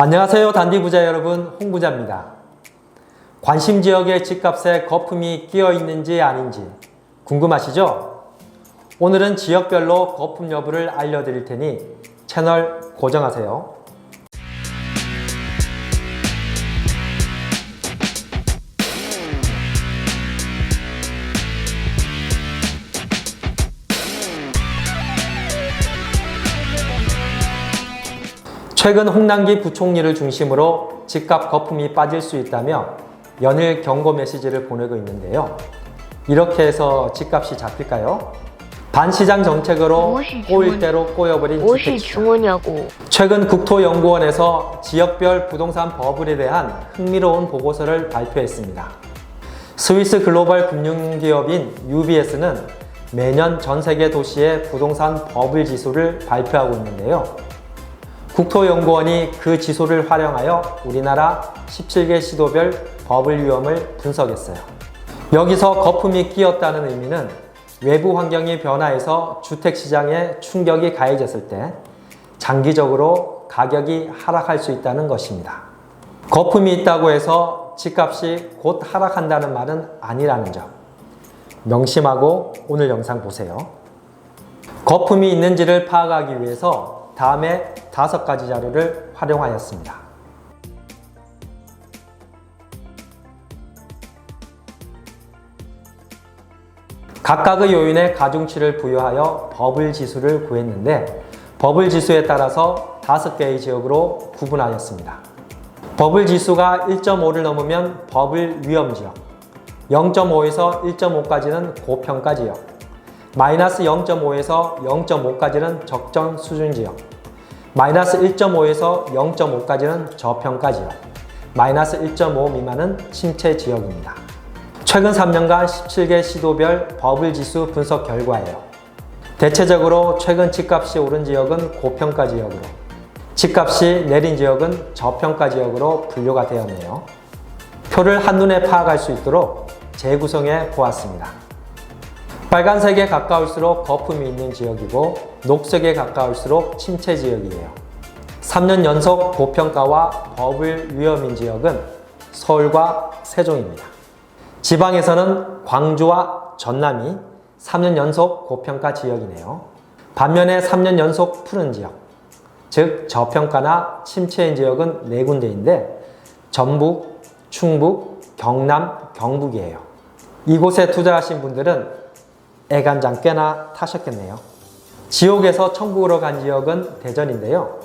안녕하세요. 단디부자 여러분, 홍부자입니다. 관심 지역의 집값에 거품이 끼어 있는지 아닌지 궁금하시죠? 오늘은 지역별로 거품 여부를 알려드릴 테니 채널 고정하세요. 최근 홍남기 부총리를 중심으로 집값 거품이 빠질 수 있다며 연일 경고 메시지를 보내고 있는데요. 이렇게 해서 집값이 잡힐까요? 반시장 정책으로 무엇이 꼬일 대로 꼬여버린 주택시장. 중요냐고. 최근 국토연구원에서 지역별 부동산 버블에 대한 흥미로운 보고서를 발표했습니다. 스위스 글로벌 금융기업인 UBS는 매년 전 세계 도시의 부동산 버블 지수를 발표하고 있는데요. 국토연구원이 그 지수를 활용하여 우리나라 17개 시도별 버블 위험을 분석했어요. 여기서 거품이 끼었다는 의미는 외부 환경이 변화해서 주택 시장에 충격이 가해졌을 때 장기적으로 가격이 하락할 수 있다는 것입니다. 거품이 있다고 해서 집값이 곧 하락한다는 말은 아니라는 점. 명심하고 오늘 영상 보세요. 거품이 있는지를 파악하기 위해서 다음에 다섯 가지 자료를 활용하였습니다. 각각의 요인에 가중치를 부여하여 버블 지수를 구했는데 버블 지수에 따라서 다섯 개의 지역으로 구분하였습니다. 버블 지수가 1.5를 넘으면 버블 위험 지역, 0.5에서 1.5까지는 고평가 지역, 마이너스 0.5에서 0.5까지는 적정 수준 지역, 마이너스 1.5에서 0.5까지는 저평가 지역, 마이너스 1.5 미만은 침체 지역입니다. 최근 3년간 17개 시도별 버블 지수 분석 결과예요. 대체적으로 최근 집값이 오른 지역은 고평가 지역으로, 집값이 내린 지역은 저평가 지역으로 분류가 되었네요. 표를 한눈에 파악할 수 있도록 재구성해 보았습니다. 빨간색에 가까울수록 거품이 있는 지역이고 녹색에 가까울수록 침체 지역이에요. 3년 연속 고평가와 버블 위험인 지역은 서울과 세종입니다. 지방에서는 광주와 전남이 3년 연속 고평가 지역이네요. 반면에 3년 연속 푸른 지역, 즉 저평가나 침체인 지역은 네 군데인데 전북, 충북, 경남, 경북이에요. 이곳에 투자하신 분들은 애간장 꽤나 타셨겠네요. 지옥에서 천국으로 간 지역은 대전인데요.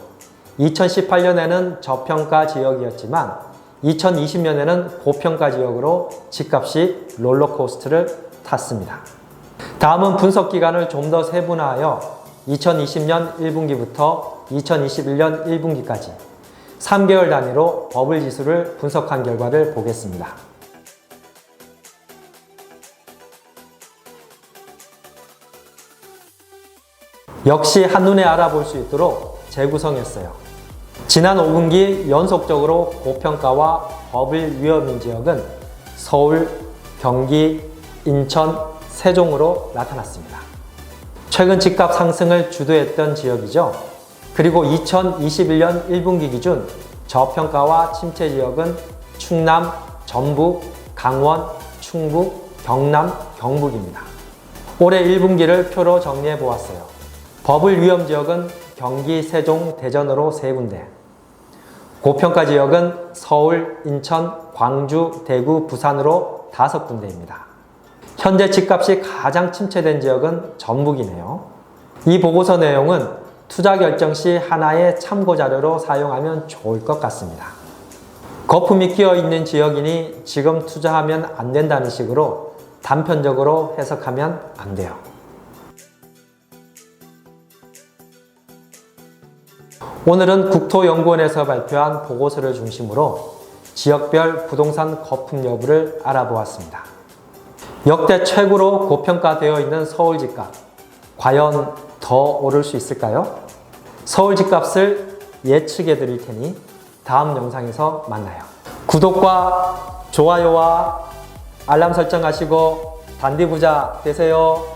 2018년에는 저평가 지역이었지만 2020년에는 고평가 지역으로 집값이 롤러코스터를 탔습니다. 다음은 분석 기간을 좀 더 세분화하여 2020년 1분기부터 2021년 1분기까지 3개월 단위로 버블 지수를 분석한 결과를 보겠습니다. 역시 한눈에 알아볼 수 있도록 재구성했어요. 지난 5분기 연속적으로 고평가와 버블 위험인 지역은 서울, 경기, 인천, 세종으로 나타났습니다. 최근 집값 상승을 주도했던 지역이죠. 그리고 2021년 1분기 기준 저평가와 침체 지역은 충남, 전북, 강원, 충북, 경남, 경북입니다. 올해 1분기를 표로 정리해 보았어요. 버블 위험 지역은 경기, 세종, 대전으로 세 군데. 고평가 지역은 서울, 인천, 광주, 대구, 부산으로 다섯 군데입니다. 현재 집값이 가장 침체된 지역은 전북이네요. 이 보고서 내용은 투자 결정 시 하나의 참고 자료로 사용하면 좋을 것 같습니다. 거품이 끼어 있는 지역이니 지금 투자하면 안 된다는 식으로 단편적으로 해석하면 안 돼요. 오늘은 국토연구원에서 발표한 보고서를 중심으로 지역별 부동산 거품 여부를 알아보았습니다. 역대 최고로 고평가되어 있는 서울 집값. 과연 더 오를 수 있을까요? 서울 집값을 예측해 드릴 테니 다음 영상에서 만나요. 구독과 좋아요와 알람 설정하시고 단디 부자 되세요.